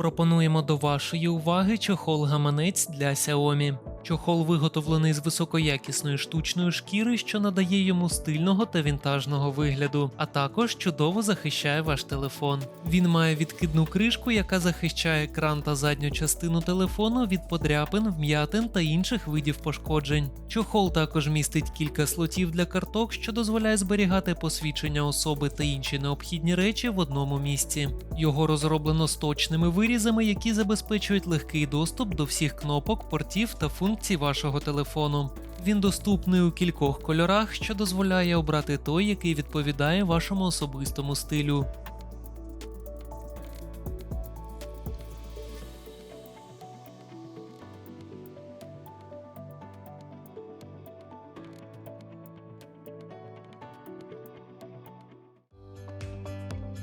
Пропонуємо до вашої уваги чохол-гаманець для Xiaomi. Чохол виготовлений з високоякісної штучної шкіри, що надає йому стильного та вінтажного вигляду, а також чудово захищає ваш телефон. Він має відкидну кришку, яка захищає екран та задню частину телефону від подряпин, вм'ятин та інших видів пошкоджень. Чохол також містить кілька слотів для карток, що дозволяє зберігати посвідчення особи та інші необхідні речі в одному місці. Його розроблено з точними вирізами, які забезпечують легкий доступ до всіх кнопок, портів та функцій вашого телефону. Він доступний у кількох кольорах, що дозволяє обрати той, який відповідає вашому особистому стилю.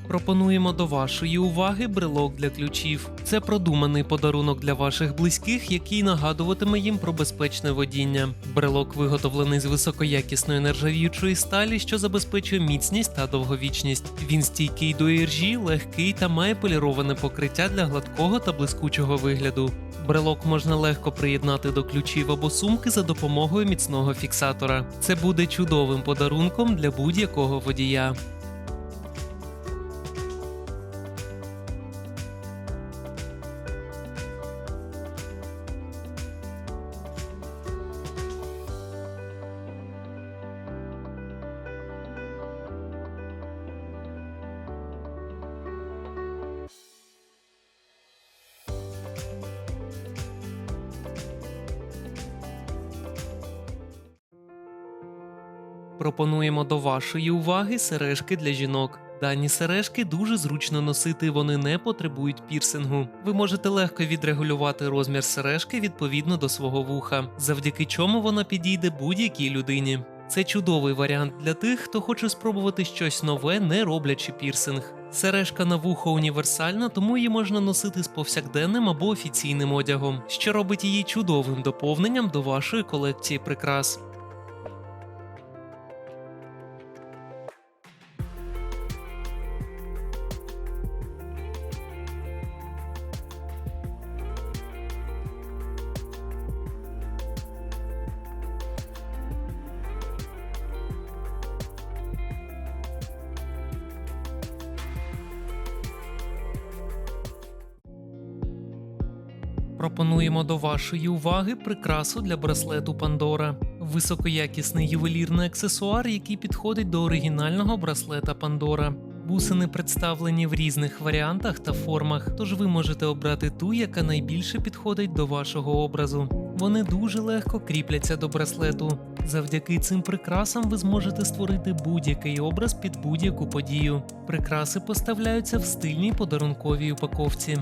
Пропонуємо до вашої уваги брелок для ключів. Це продуманий подарунок для ваших близьких, який нагадуватиме їм про безпечне водіння. Брелок виготовлений з високоякісної нержавіючої сталі, що забезпечує міцність та довговічність. Він стійкий до іржі, легкий та має поліроване покриття для гладкого та блискучого вигляду. Брелок можна легко приєднати до ключів або сумки за допомогою міцного фіксатора. Це буде чудовим подарунком для будь-якого водія. Пропонуємо до вашої уваги сережки для жінок. Дані сережки дуже зручно носити, вони не потребують пірсингу. Ви можете легко відрегулювати розмір сережки відповідно до свого вуха, завдяки чому вона підійде будь-якій людині. Це чудовий варіант для тих, хто хоче спробувати щось нове, не роблячи пірсинг. Сережка на вухо універсальна, тому її можна носити з повсякденним або офіційним одягом, що робить її чудовим доповненням до вашої колекції прикрас. Пропонуємо до вашої уваги прикрасу для браслету Пандора. Високоякісний ювелірний аксесуар, який підходить до оригінального браслета Пандора. Бусини представлені в різних варіантах та формах, тож ви можете обрати ту, яка найбільше підходить до вашого образу. Вони дуже легко кріпляться до браслету. Завдяки цим прикрасам ви зможете створити будь-який образ під будь-яку подію. Прикраси поставляються в стильній подарунковій упаковці.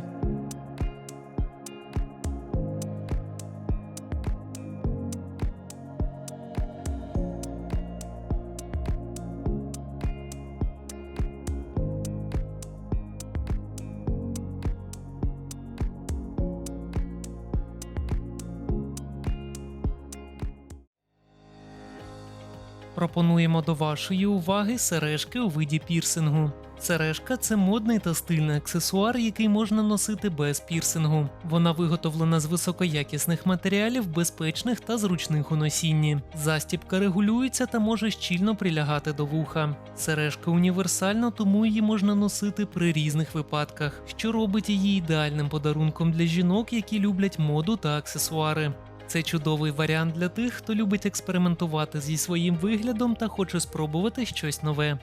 Пропонуємо до вашої уваги сережки у виді пірсингу. Сережка це модний та стильний аксесуар, який можна носити без пірсингу. Вона виготовлена з високоякісних матеріалів, безпечних та зручних у носінні. Застібка регулюється та може щільно прилягати до вуха. Сережка універсальна, тому її можна носити при різних випадках, що робить її ідеальним подарунком для жінок, які люблять моду та аксесуари. Це чудовий варіант для тих, хто любить експериментувати зі своїм виглядом та хоче спробувати щось нове.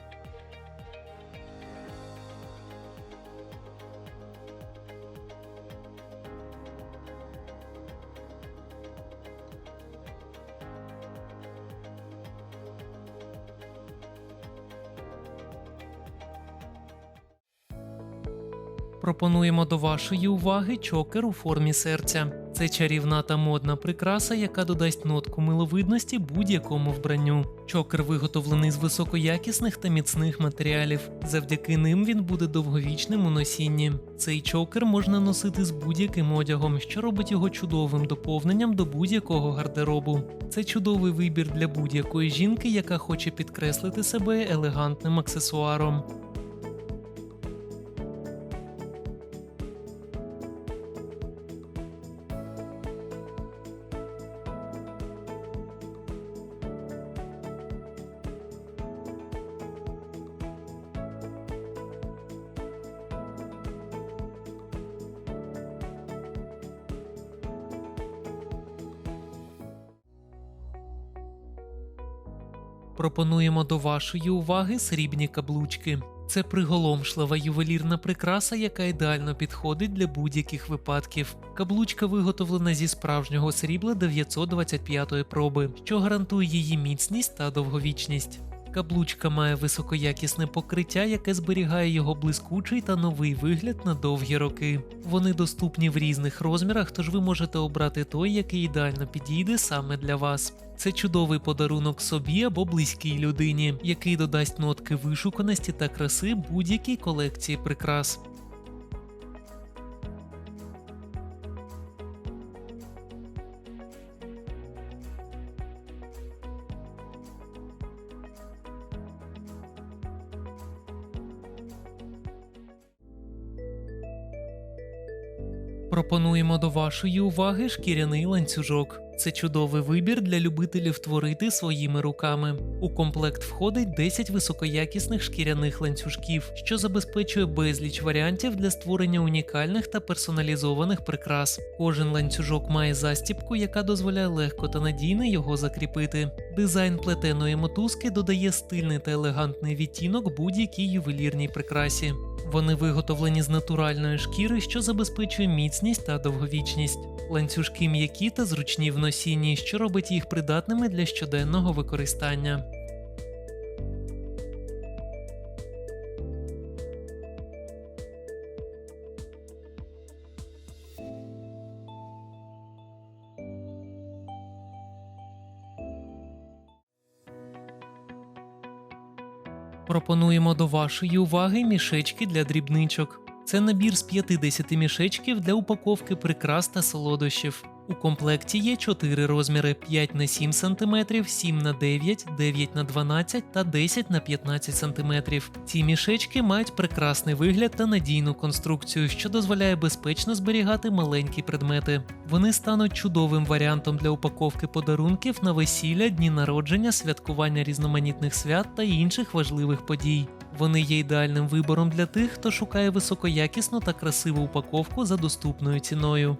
Пропонуємо до вашої уваги чокер у формі серця. Це чарівна та модна прикраса, яка додасть нотку миловидності будь-якому вбранню. Чокер виготовлений з високоякісних та міцних матеріалів. Завдяки ним він буде довговічним у носінні. Цей чокер можна носити з будь-яким одягом, що робить його чудовим доповненням до будь-якого гардеробу. Це чудовий вибір для будь-якої жінки, яка хоче підкреслити себе елегантним аксесуаром. Пропонуємо до вашої уваги срібні каблучки. Це приголомшлива ювелірна прикраса, яка ідеально підходить для будь-яких випадків. Каблучка виготовлена зі справжнього срібла 925 проби, що гарантує її міцність та довговічність. Каблучка має високоякісне покриття, яке зберігає його блискучий та новий вигляд на довгі роки. Вони доступні в різних розмірах, тож ви можете обрати той, який ідеально підійде саме для вас. Це чудовий подарунок собі або близькій людині, який додасть нотки вишуканості та краси будь-якій колекції прикрас. Пропонуємо до вашої уваги шкіряний ланцюжок. Це чудовий вибір для любителів творити своїми руками. У комплект входить 10 високоякісних шкіряних ланцюжків, що забезпечує безліч варіантів для створення унікальних та персоналізованих прикрас. Кожен ланцюжок має застіпку, яка дозволяє легко та надійно його закріпити. Дизайн плетеної мотузки додає стильний та елегантний відтінок будь-якій ювелірній прикрасі. Вони виготовлені з натуральної шкіри, що забезпечує міцність та довговічність. Ланцюжки м'які та зручні в носінні, що робить їх придатними для щоденного використання. Пропонуємо до вашої уваги мішечки для дрібничок. Це набір з 50 мішечків для упаковки прикрас та солодощів. У комплекті є 4 розміри: 5 на 7 см, 7 на 9, 9 на 12 та 10 на 15 см. Ці мішечки мають прекрасний вигляд та надійну конструкцію, що дозволяє безпечно зберігати маленькі предмети. Вони стануть чудовим варіантом для упаковки подарунків на весілля, дні народження, святкування різноманітних свят та інших важливих подій. Вони є ідеальним вибором для тих, хто шукає високоякісну та красиву упаковку за доступною ціною.